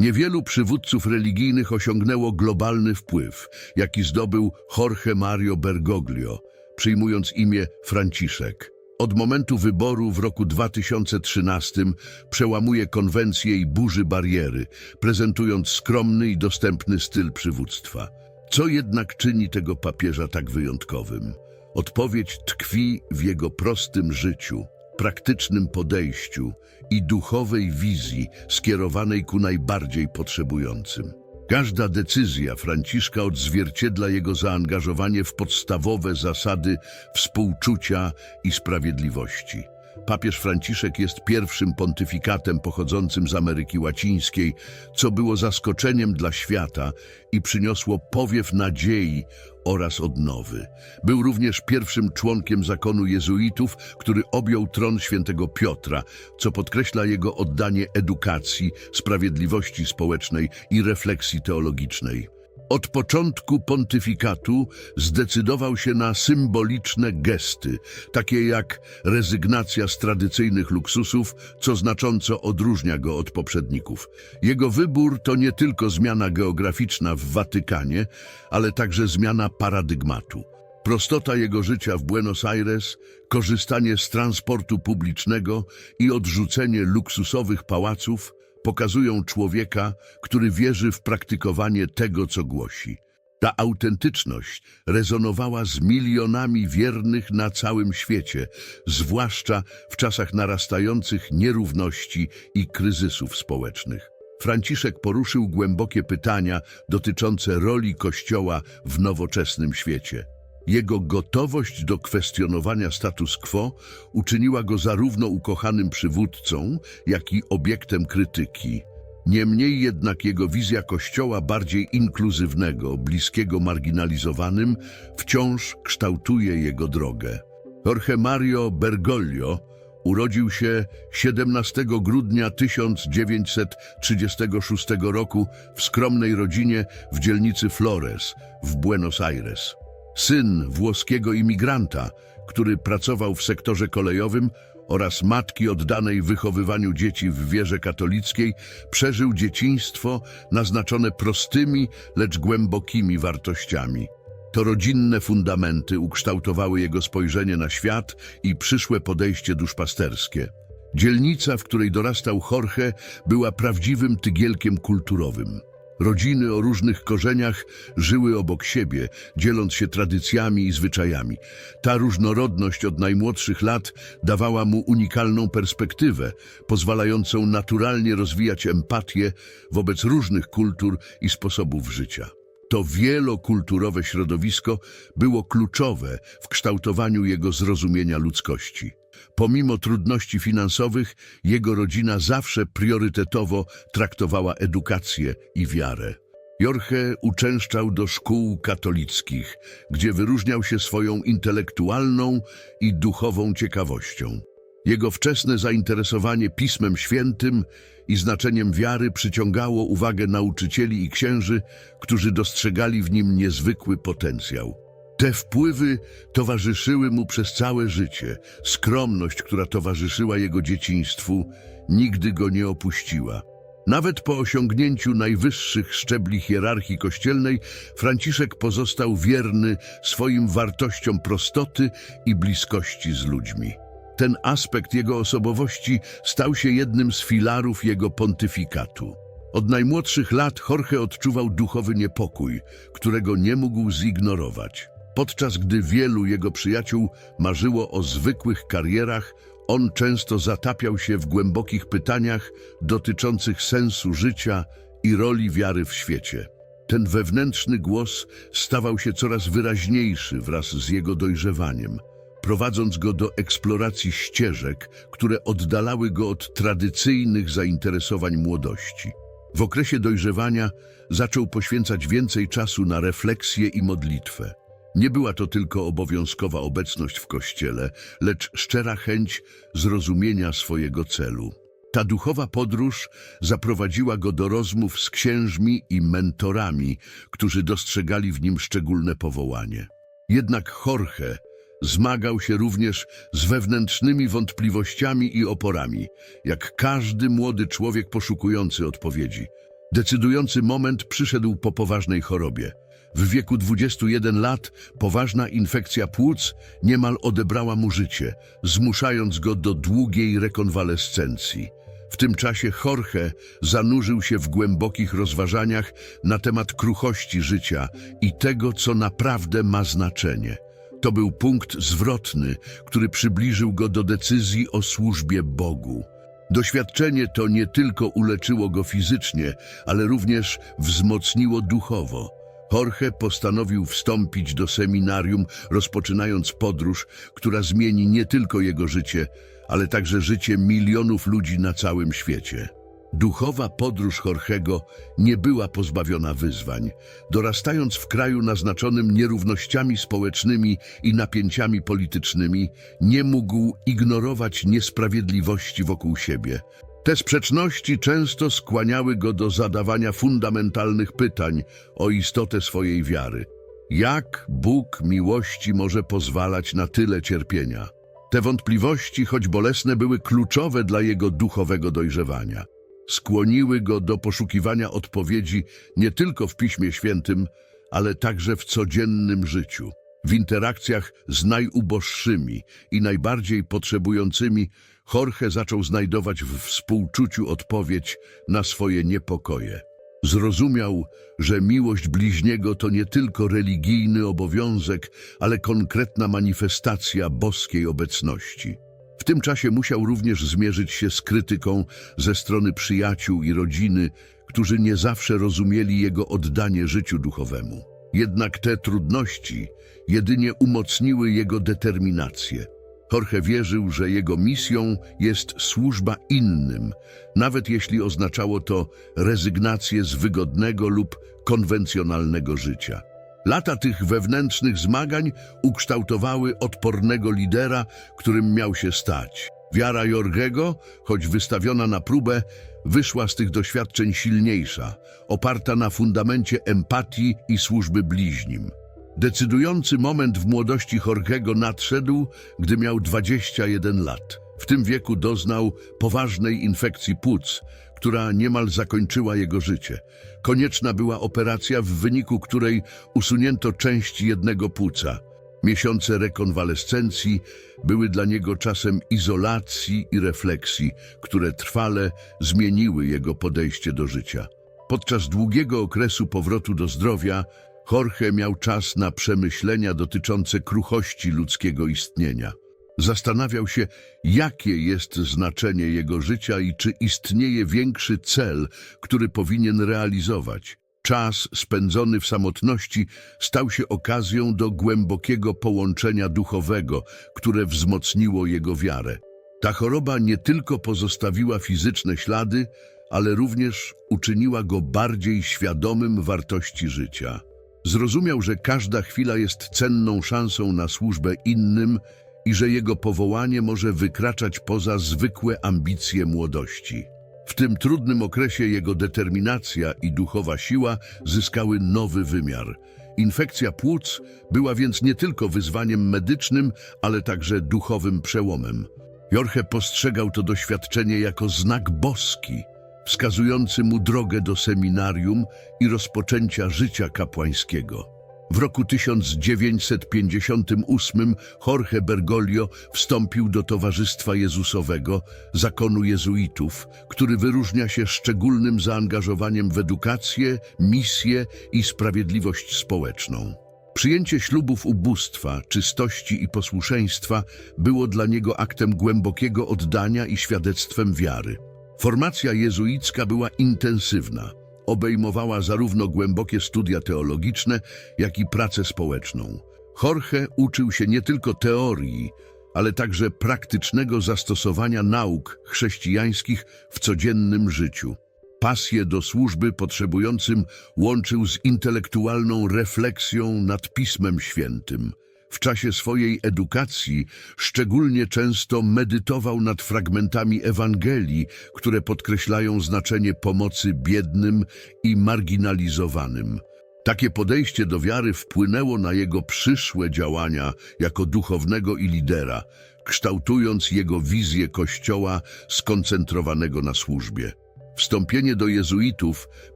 Niewielu przywódców religijnych osiągnęło globalny wpływ, jaki zdobył Jorge Mario Bergoglio, przyjmując imię Franciszek. Od momentu wyboru w roku 2013 przełamuje konwencje i burzy bariery, prezentując skromny i dostępny styl przywództwa. Co jednak czyni tego papieża tak wyjątkowym? Odpowiedź tkwi w jego prostym życiu, praktycznym podejściu i duchowej wizji skierowanej ku najbardziej potrzebującym. Każda decyzja Franciszka odzwierciedla jego zaangażowanie w podstawowe zasady współczucia i sprawiedliwości. Papież Franciszek jest pierwszym pontyfikatem pochodzącym z Ameryki Łacińskiej, co było zaskoczeniem dla świata i przyniosło powiew nadziei oraz odnowy. Był również pierwszym członkiem zakonu jezuitów, który objął tron świętego Piotra, co podkreśla jego oddanie edukacji, sprawiedliwości społecznej i refleksji teologicznej. Od początku pontyfikatu zdecydował się na symboliczne gesty, takie jak rezygnacja z tradycyjnych luksusów, co znacząco odróżnia go od poprzedników. Jego wybór to nie tylko zmiana geograficzna w Watykanie, ale także zmiana paradygmatu. Prostota jego życia w Buenos Aires, korzystanie z transportu publicznego i odrzucenie luksusowych pałaców pokazują człowieka, który wierzy w praktykowanie tego, co głosi. Ta autentyczność rezonowała z milionami wiernych na całym świecie, zwłaszcza w czasach narastających nierówności i kryzysów społecznych. Franciszek poruszył głębokie pytania dotyczące roli Kościoła w nowoczesnym świecie. Jego gotowość do kwestionowania status quo uczyniła go zarówno ukochanym przywódcą, jak i obiektem krytyki. Niemniej jednak jego wizja Kościoła bardziej inkluzywnego, bliskiego marginalizowanym, wciąż kształtuje jego drogę. Jorge Mario Bergoglio urodził się 17 grudnia 1936 roku w skromnej rodzinie w dzielnicy Flores w Buenos Aires. Syn włoskiego imigranta, który pracował w sektorze kolejowym oraz matki oddanej wychowywaniu dzieci w wierze katolickiej, przeżył dzieciństwo naznaczone prostymi, lecz głębokimi wartościami. To rodzinne fundamenty ukształtowały jego spojrzenie na świat i przyszłe podejście duszpasterskie. Dzielnica, w której dorastał Jorge, była prawdziwym tygielkiem kulturowym. Rodziny o różnych korzeniach żyły obok siebie, dzieląc się tradycjami i zwyczajami. Ta różnorodność od najmłodszych lat dawała mu unikalną perspektywę, pozwalającą naturalnie rozwijać empatię wobec różnych kultur i sposobów życia. To wielokulturowe środowisko było kluczowe w kształtowaniu jego zrozumienia ludzkości. Pomimo trudności finansowych, jego rodzina zawsze priorytetowo traktowała edukację i wiarę. Jorge uczęszczał do szkół katolickich, gdzie wyróżniał się swoją intelektualną i duchową ciekawością. Jego wczesne zainteresowanie Pismem Świętym i znaczeniem wiary przyciągało uwagę nauczycieli i księży, którzy dostrzegali w nim niezwykły potencjał. Te wpływy towarzyszyły mu przez całe życie. Skromność, która towarzyszyła jego dzieciństwu, nigdy go nie opuściła. Nawet po osiągnięciu najwyższych szczebli hierarchii kościelnej, Franciszek pozostał wierny swoim wartościom prostoty i bliskości z ludźmi. Ten aspekt jego osobowości stał się jednym z filarów jego pontyfikatu. Od najmłodszych lat Jorge odczuwał duchowy niepokój, którego nie mógł zignorować. Podczas gdy wielu jego przyjaciół marzyło o zwykłych karierach, on często zatapiał się w głębokich pytaniach dotyczących sensu życia i roli wiary w świecie. Ten wewnętrzny głos stawał się coraz wyraźniejszy wraz z jego dojrzewaniem, prowadząc go do eksploracji ścieżek, które oddalały go od tradycyjnych zainteresowań młodości. W okresie dojrzewania zaczął poświęcać więcej czasu na refleksję i modlitwę. Nie była to tylko obowiązkowa obecność w kościele, lecz szczera chęć zrozumienia swojego celu. Ta duchowa podróż zaprowadziła go do rozmów z księżmi i mentorami, którzy dostrzegali w nim szczególne powołanie. Jednak Jorge zmagał się również z wewnętrznymi wątpliwościami i oporami, jak każdy młody człowiek poszukujący odpowiedzi. Decydujący moment przyszedł po poważnej chorobie. W wieku 21 lat poważna infekcja płuc niemal odebrała mu życie, zmuszając go do długiej rekonwalescencji. W tym czasie Jorge zanurzył się w głębokich rozważaniach na temat kruchości życia i tego, co naprawdę ma znaczenie. To był punkt zwrotny, który przybliżył go do decyzji o służbie Bogu. Doświadczenie to nie tylko uleczyło go fizycznie, ale również wzmocniło duchowo. Jorge postanowił wstąpić do seminarium, rozpoczynając podróż, która zmieni nie tylko jego życie, ale także życie milionów ludzi na całym świecie. Duchowa podróż Jorgego nie była pozbawiona wyzwań. Dorastając w kraju naznaczonym nierównościami społecznymi i napięciami politycznymi, nie mógł ignorować niesprawiedliwości wokół siebie. Te sprzeczności często skłaniały go do zadawania fundamentalnych pytań o istotę swojej wiary. Jak Bóg miłości może pozwalać na tyle cierpienia? Te wątpliwości, choć bolesne, były kluczowe dla jego duchowego dojrzewania. Skłoniły go do poszukiwania odpowiedzi nie tylko w Piśmie Świętym, ale także w codziennym życiu. W interakcjach z najuboższymi i najbardziej potrzebującymi Jorge zaczął znajdować w współczuciu odpowiedź na swoje niepokoje. Zrozumiał, że miłość bliźniego to nie tylko religijny obowiązek, ale konkretna manifestacja boskiej obecności. W tym czasie musiał również zmierzyć się z krytyką ze strony przyjaciół i rodziny, którzy nie zawsze rozumieli jego oddanie życiu duchowemu. Jednak te trudności jedynie umocniły jego determinację. Jorge wierzył, że jego misją jest służba innym, nawet jeśli oznaczało to rezygnację z wygodnego lub konwencjonalnego życia. Lata tych wewnętrznych zmagań ukształtowały odpornego lidera, którym miał się stać. Wiara Jorgego, choć wystawiona na próbę, wyszła z tych doświadczeń silniejsza, oparta na fundamencie empatii i służby bliźnim. Decydujący moment w młodości Jorgego nadszedł, gdy miał 21 lat. W tym wieku doznał poważnej infekcji płuc, która niemal zakończyła jego życie. Konieczna była operacja, w wyniku której usunięto część jednego płuca. Miesiące rekonwalescencji były dla niego czasem izolacji i refleksji, które trwale zmieniły jego podejście do życia. Podczas długiego okresu powrotu do zdrowia Jorge miał czas na przemyślenia dotyczące kruchości ludzkiego istnienia. Zastanawiał się, jakie jest znaczenie jego życia i czy istnieje większy cel, który powinien realizować. Czas spędzony w samotności stał się okazją do głębokiego połączenia duchowego, które wzmocniło jego wiarę. Ta choroba nie tylko pozostawiła fizyczne ślady, ale również uczyniła go bardziej świadomym wartości życia. Zrozumiał, że każda chwila jest cenną szansą na służbę innym i że jego powołanie może wykraczać poza zwykłe ambicje młodości. W tym trudnym okresie jego determinacja i duchowa siła zyskały nowy wymiar. Infekcja płuc była więc nie tylko wyzwaniem medycznym, ale także duchowym przełomem. Jorge postrzegał to doświadczenie jako znak boski, wskazujący mu drogę do seminarium i rozpoczęcia życia kapłańskiego. W roku 1958 Jorge Bergoglio wstąpił do Towarzystwa Jezusowego, zakonu jezuitów, który wyróżnia się szczególnym zaangażowaniem w edukację, misję i sprawiedliwość społeczną. Przyjęcie ślubów ubóstwa, czystości i posłuszeństwa było dla niego aktem głębokiego oddania i świadectwem wiary. Formacja jezuicka była intensywna. Obejmowała zarówno głębokie studia teologiczne, jak i pracę społeczną. Jorge uczył się nie tylko teorii, ale także praktycznego zastosowania nauk chrześcijańskich w codziennym życiu. Pasję do służby potrzebującym łączył z intelektualną refleksją nad Pismem Świętym. W czasie swojej edukacji szczególnie często medytował nad fragmentami Ewangelii, które podkreślają znaczenie pomocy biednym i marginalizowanym. Takie podejście do wiary wpłynęło na jego przyszłe działania jako duchownego i lidera, kształtując jego wizję Kościoła skoncentrowanego na służbie. Wstąpienie do jezuitów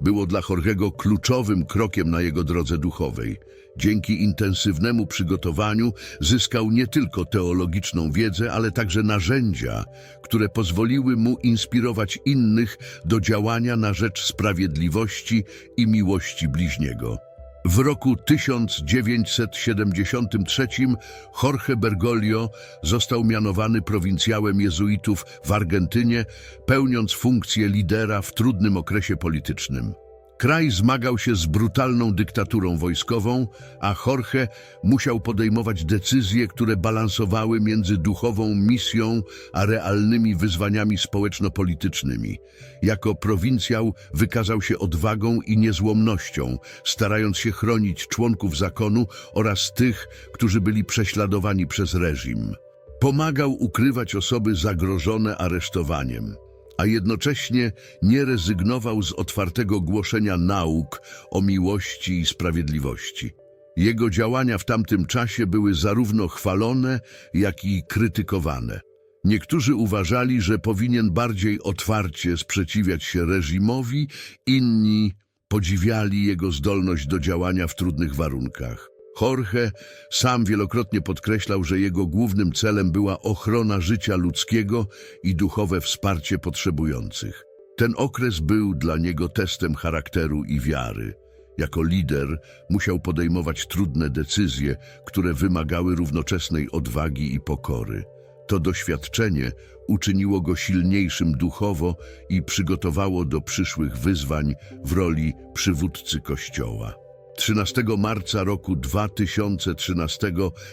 było dla Jorgego kluczowym krokiem na jego drodze duchowej. Dzięki intensywnemu przygotowaniu zyskał nie tylko teologiczną wiedzę, ale także narzędzia, które pozwoliły mu inspirować innych do działania na rzecz sprawiedliwości i miłości bliźniego. W roku 1973 Jorge Bergoglio został mianowany prowincjałem jezuitów w Argentynie, pełniąc funkcję lidera w trudnym okresie politycznym. Kraj zmagał się z brutalną dyktaturą wojskową, a Jorge musiał podejmować decyzje, które balansowały między duchową misją a realnymi wyzwaniami społeczno-politycznymi. Jako prowincjał wykazał się odwagą i niezłomnością, starając się chronić członków zakonu oraz tych, którzy byli prześladowani przez reżim. Pomagał ukrywać osoby zagrożone aresztowaniem a jednocześnie nie rezygnował z otwartego głoszenia nauk o miłości i sprawiedliwości. Jego działania w tamtym czasie były zarówno chwalone, jak i krytykowane. Niektórzy uważali, że powinien bardziej otwarcie sprzeciwiać się reżimowi, inni podziwiali jego zdolność do działania w trudnych warunkach. Jorge sam wielokrotnie podkreślał, że jego głównym celem była ochrona życia ludzkiego i duchowe wsparcie potrzebujących. Ten okres był dla niego testem charakteru i wiary. Jako lider musiał podejmować trudne decyzje, które wymagały równoczesnej odwagi i pokory. To doświadczenie uczyniło go silniejszym duchowo i przygotowało do przyszłych wyzwań w roli przywódcy Kościoła. 13 marca roku 2013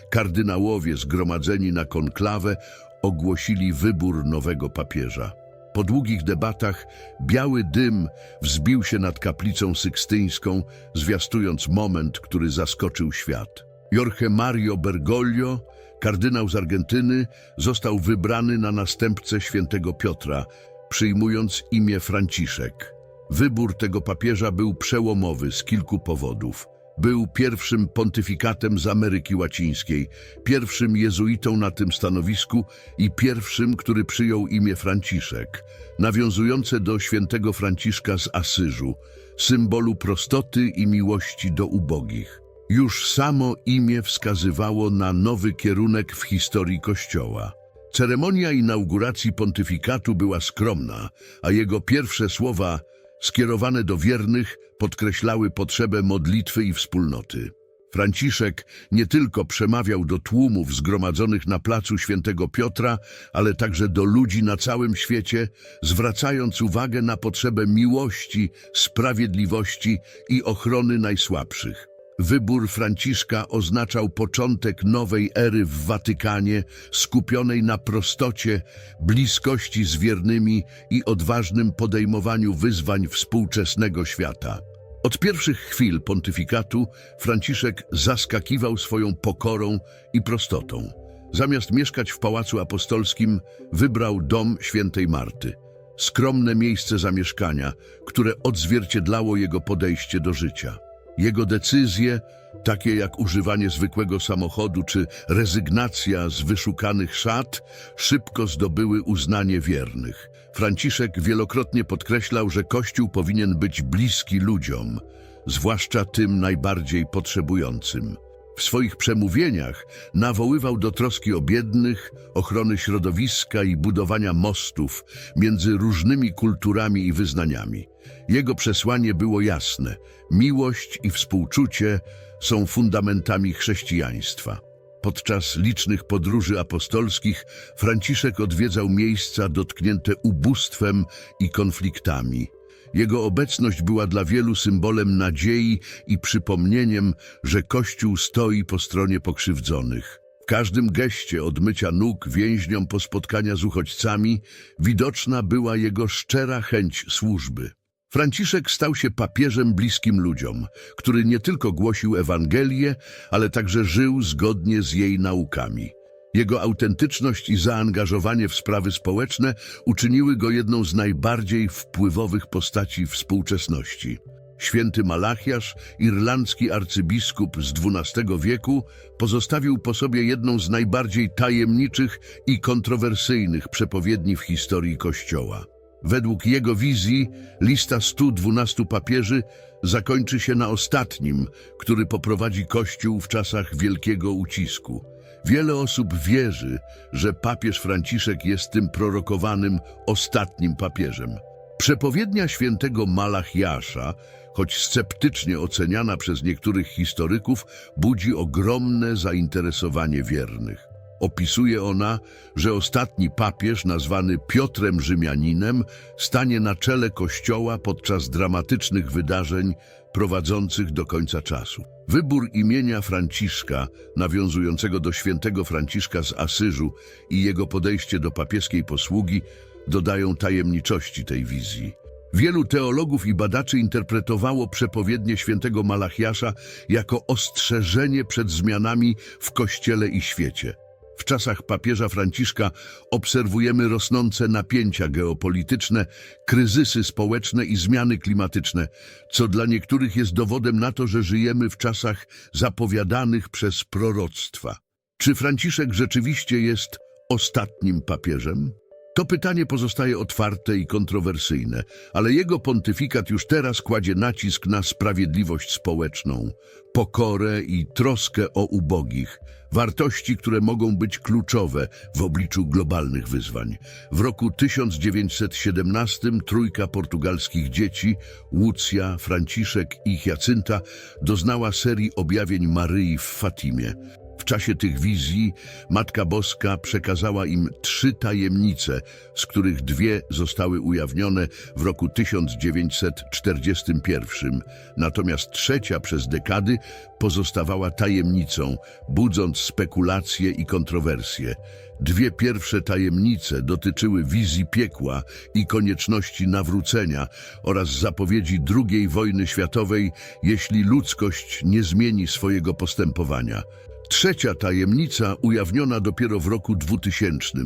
kardynałowie zgromadzeni na konklawę ogłosili wybór nowego papieża. Po długich debatach biały dym wzbił się nad kaplicą sykstyńską, zwiastując moment, który zaskoczył świat. Jorge Mario Bergoglio, kardynał z Argentyny, został wybrany na następcę świętego Piotra, przyjmując imię Franciszek. Wybór tego papieża był przełomowy z kilku powodów. Był pierwszym pontyfikatem z Ameryki Łacińskiej, pierwszym jezuitą na tym stanowisku i pierwszym, który przyjął imię Franciszek, nawiązujące do świętego Franciszka z Asyżu, symbolu prostoty i miłości do ubogich. Już samo imię wskazywało na nowy kierunek w historii Kościoła. Ceremonia inauguracji pontyfikatu była skromna, a jego pierwsze słowa skierowane do wiernych, podkreślały potrzebę modlitwy i wspólnoty. Franciszek nie tylko przemawiał do tłumów zgromadzonych na placu świętego Piotra, ale także do ludzi na całym świecie, zwracając uwagę na potrzebę miłości, sprawiedliwości i ochrony najsłabszych. Wybór Franciszka oznaczał początek nowej ery w Watykanie, skupionej na prostocie, bliskości z wiernymi i odważnym podejmowaniu wyzwań współczesnego świata. Od pierwszych chwil pontyfikatu Franciszek zaskakiwał swoją pokorą i prostotą. Zamiast mieszkać w Pałacu Apostolskim, wybrał dom świętej Marty. Skromne miejsce zamieszkania, które odzwierciedlało jego podejście do życia. Jego decyzje, takie jak używanie zwykłego samochodu czy rezygnacja z wyszukanych szat, szybko zdobyły uznanie wiernych. Franciszek wielokrotnie podkreślał, że Kościół powinien być bliski ludziom, zwłaszcza tym najbardziej potrzebującym. W swoich przemówieniach nawoływał do troski o biednych, ochrony środowiska i budowania mostów między różnymi kulturami i wyznaniami. Jego przesłanie było jasne: miłość i współczucie są fundamentami chrześcijaństwa. Podczas licznych podróży apostolskich Franciszek odwiedzał miejsca dotknięte ubóstwem i konfliktami. Jego obecność była dla wielu symbolem nadziei i przypomnieniem, że Kościół stoi po stronie pokrzywdzonych. W każdym geście od mycia nóg więźniom po spotkania z uchodźcami widoczna była jego szczera chęć służby. Franciszek stał się papieżem bliskim ludziom, który nie tylko głosił Ewangelię, ale także żył zgodnie z jej naukami. Jego autentyczność i zaangażowanie w sprawy społeczne uczyniły go jedną z najbardziej wpływowych postaci współczesności. Święty Malachiasz, irlandzki arcybiskup z XII wieku, pozostawił po sobie jedną z najbardziej tajemniczych i kontrowersyjnych przepowiedni w historii Kościoła. Według jego wizji lista 112 papieży zakończy się na ostatnim, który poprowadzi Kościół w czasach wielkiego ucisku. Wiele osób wierzy, że papież Franciszek jest tym prorokowanym ostatnim papieżem. Przepowiednia świętego Malachiasza, choć sceptycznie oceniana przez niektórych historyków, budzi ogromne zainteresowanie wiernych. Opisuje ona, że ostatni papież, nazwany Piotrem Rzymianinem, stanie na czele Kościoła podczas dramatycznych wydarzeń prowadzących do końca czasu. Wybór imienia Franciszka, nawiązującego do świętego Franciszka z Asyżu i jego podejście do papieskiej posługi, dodają tajemniczości tej wizji. Wielu teologów i badaczy interpretowało przepowiednie świętego Malachiasza jako ostrzeżenie przed zmianami w Kościele i świecie. W czasach papieża Franciszka obserwujemy rosnące napięcia geopolityczne, kryzysy społeczne i zmiany klimatyczne, co dla niektórych jest dowodem na to, że żyjemy w czasach zapowiadanych przez proroctwa. Czy Franciszek rzeczywiście jest ostatnim papieżem? To pytanie pozostaje otwarte i kontrowersyjne, ale jego pontyfikat już teraz kładzie nacisk na sprawiedliwość społeczną, pokorę i troskę o ubogich, wartości, które mogą być kluczowe w obliczu globalnych wyzwań. W roku 1917 trójka portugalskich dzieci, Łucja, Franciszek i Hiacynta, doznała serii objawień Maryi w Fatimie. W czasie tych wizji Matka Boska przekazała im trzy tajemnice, z których dwie zostały ujawnione w roku 1941, natomiast trzecia przez dekady pozostawała tajemnicą, budząc spekulacje i kontrowersje. Dwie pierwsze tajemnice dotyczyły wizji piekła i konieczności nawrócenia oraz zapowiedzi II wojny światowej, jeśli ludzkość nie zmieni swojego postępowania. Trzecia tajemnica, ujawniona dopiero w roku 2000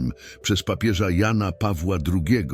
przez papieża Jana Pawła II,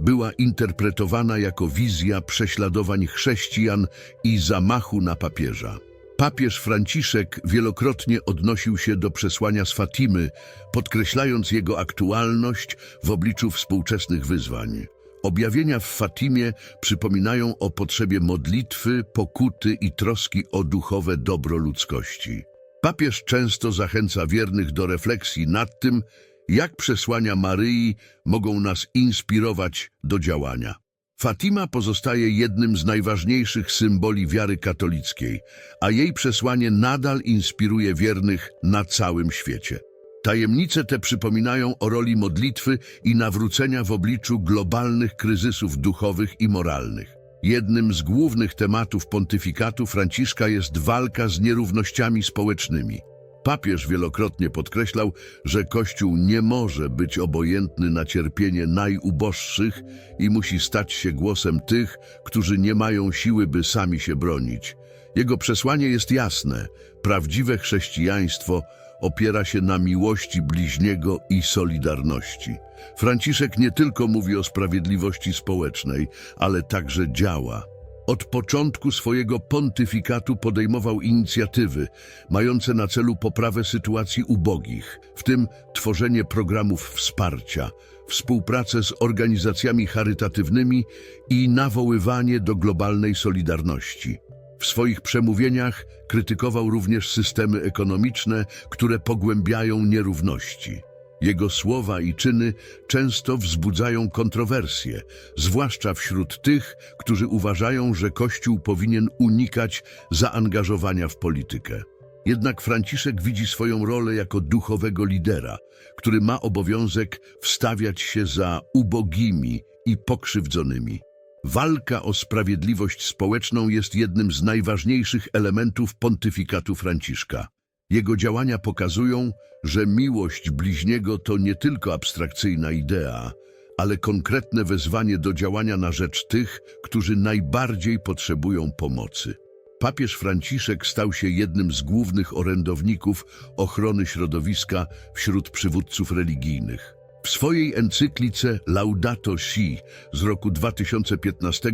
była interpretowana jako wizja prześladowań chrześcijan i zamachu na papieża. Papież Franciszek wielokrotnie odnosił się do przesłania z Fatimy, podkreślając jego aktualność w obliczu współczesnych wyzwań. Objawienia w Fatimie przypominają o potrzebie modlitwy, pokuty i troski o duchowe dobro ludzkości. Papież często zachęca wiernych do refleksji nad tym, jak przesłania Maryi mogą nas inspirować do działania. Fatima pozostaje jednym z najważniejszych symboli wiary katolickiej, a jej przesłanie nadal inspiruje wiernych na całym świecie. Tajemnice te przypominają o roli modlitwy i nawrócenia w obliczu globalnych kryzysów duchowych i moralnych. Jednym z głównych tematów pontyfikatu Franciszka jest walka z nierównościami społecznymi. Papież wielokrotnie podkreślał, że Kościół nie może być obojętny na cierpienie najuboższych i musi stać się głosem tych, którzy nie mają siły, by sami się bronić. Jego przesłanie jest jasne. Prawdziwe chrześcijaństwo opiera się na miłości bliźniego i solidarności. Franciszek nie tylko mówi o sprawiedliwości społecznej, ale także działa. Od początku swojego pontyfikatu podejmował inicjatywy mające na celu poprawę sytuacji ubogich, w tym tworzenie programów wsparcia, współpracę z organizacjami charytatywnymi i nawoływanie do globalnej solidarności. W swoich przemówieniach krytykował również systemy ekonomiczne, które pogłębiają nierówności. Jego słowa i czyny często wzbudzają kontrowersje, zwłaszcza wśród tych, którzy uważają, że Kościół powinien unikać zaangażowania w politykę. Jednak Franciszek widzi swoją rolę jako duchowego lidera, który ma obowiązek wstawiać się za ubogimi i pokrzywdzonymi. Walka o sprawiedliwość społeczną jest jednym z najważniejszych elementów pontyfikatu Franciszka. Jego działania pokazują, że miłość bliźniego to nie tylko abstrakcyjna idea, ale konkretne wezwanie do działania na rzecz tych, którzy najbardziej potrzebują pomocy. Papież Franciszek stał się jednym z głównych orędowników ochrony środowiska wśród przywódców religijnych. W swojej encyklice Laudato Si z roku 2015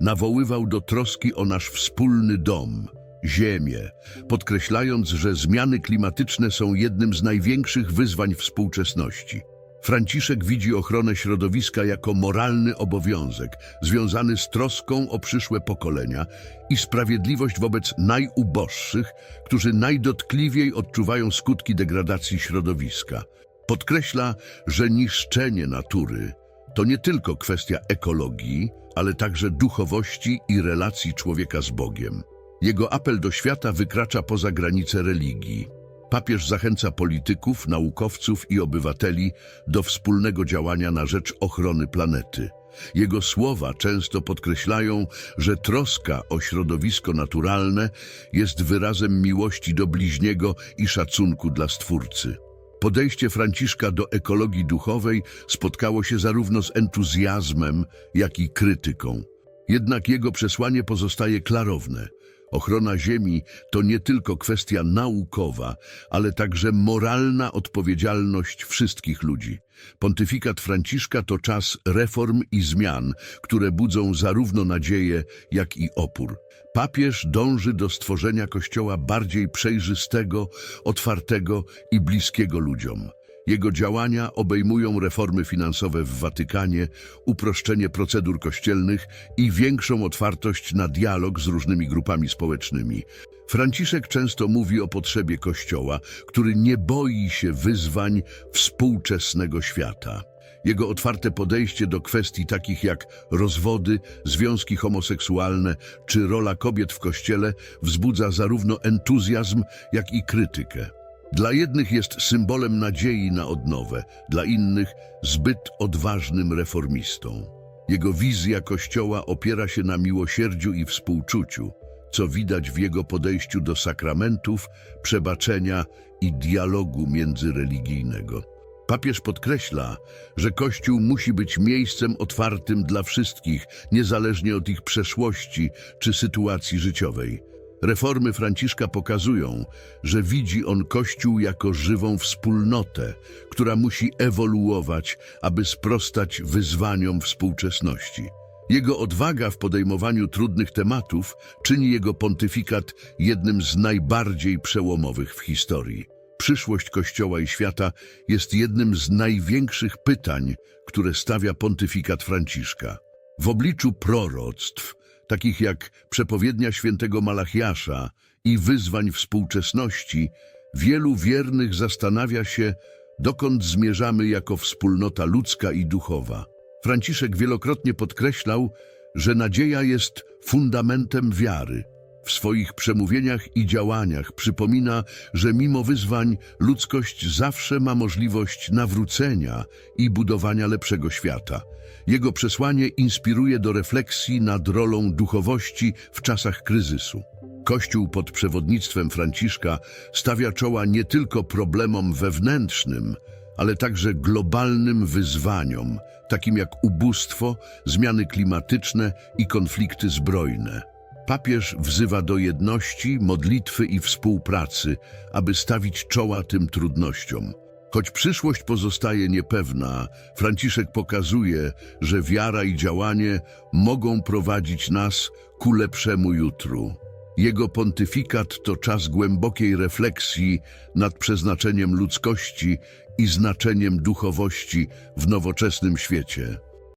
nawoływał do troski o nasz wspólny dom, Ziemię, podkreślając, że zmiany klimatyczne są jednym z największych wyzwań współczesności. Franciszek widzi ochronę środowiska jako moralny obowiązek, związany z troską o przyszłe pokolenia i sprawiedliwość wobec najuboższych, którzy najdotkliwiej odczuwają skutki degradacji środowiska. Podkreśla, że niszczenie natury to nie tylko kwestia ekologii, ale także duchowości i relacji człowieka z Bogiem. Jego apel do świata wykracza poza granice religii. Papież zachęca polityków, naukowców i obywateli do wspólnego działania na rzecz ochrony planety. Jego słowa często podkreślają, że troska o środowisko naturalne jest wyrazem miłości do bliźniego i szacunku dla Stwórcy. Podejście Franciszka do ekologii duchowej spotkało się zarówno z entuzjazmem, jak i krytyką. Jednak jego przesłanie pozostaje klarowne. Ochrona Ziemi to nie tylko kwestia naukowa, ale także moralna odpowiedzialność wszystkich ludzi. Pontyfikat Franciszka to czas reform i zmian, które budzą zarówno nadzieję, jak i opór. Papież dąży do stworzenia Kościoła bardziej przejrzystego, otwartego i bliskiego ludziom. Jego działania obejmują reformy finansowe w Watykanie, uproszczenie procedur kościelnych i większą otwartość na dialog z różnymi grupami społecznymi. Franciszek często mówi o potrzebie Kościoła, który nie boi się wyzwań współczesnego świata. Jego otwarte podejście do kwestii takich jak rozwody, związki homoseksualne czy rola kobiet w Kościele wzbudza zarówno entuzjazm, jak i krytykę. Dla jednych jest symbolem nadziei na odnowę, dla innych zbyt odważnym reformistą. Jego wizja Kościoła opiera się na miłosierdziu i współczuciu, co widać w jego podejściu do sakramentów, przebaczenia i dialogu międzyreligijnego. Papież podkreśla, że Kościół musi być miejscem otwartym dla wszystkich, niezależnie od ich przeszłości czy sytuacji życiowej. Reformy Franciszka pokazują, że widzi on Kościół jako żywą wspólnotę, która musi ewoluować, aby sprostać wyzwaniom współczesności. Jego odwaga w podejmowaniu trudnych tematów czyni jego pontyfikat jednym z najbardziej przełomowych w historii. Przyszłość Kościoła i świata jest jednym z największych pytań, które stawia pontyfikat Franciszka. W obliczu proroctw, takich jak przepowiednia świętego Malachiasza i wyzwań współczesności, wielu wiernych zastanawia się, dokąd zmierzamy jako wspólnota ludzka i duchowa. Franciszek wielokrotnie podkreślał, że nadzieja jest fundamentem wiary. W swoich przemówieniach i działaniach przypomina, że mimo wyzwań ludzkość zawsze ma możliwość nawrócenia i budowania lepszego świata. Jego przesłanie inspiruje do refleksji nad rolą duchowości w czasach kryzysu. Kościół pod przewodnictwem Franciszka stawia czoła nie tylko problemom wewnętrznym, ale także globalnym wyzwaniom, takim jak ubóstwo, zmiany klimatyczne i konflikty zbrojne. Papież wzywa do jedności, modlitwy i współpracy, aby stawić czoła tym trudnościom. Choć przyszłość pozostaje niepewna, Franciszek pokazuje, że wiara i działanie mogą prowadzić nas ku lepszemu jutru. Jego pontyfikat to czas głębokiej refleksji nad przeznaczeniem ludzkości i znaczeniem duchowości w nowoczesnym świecie.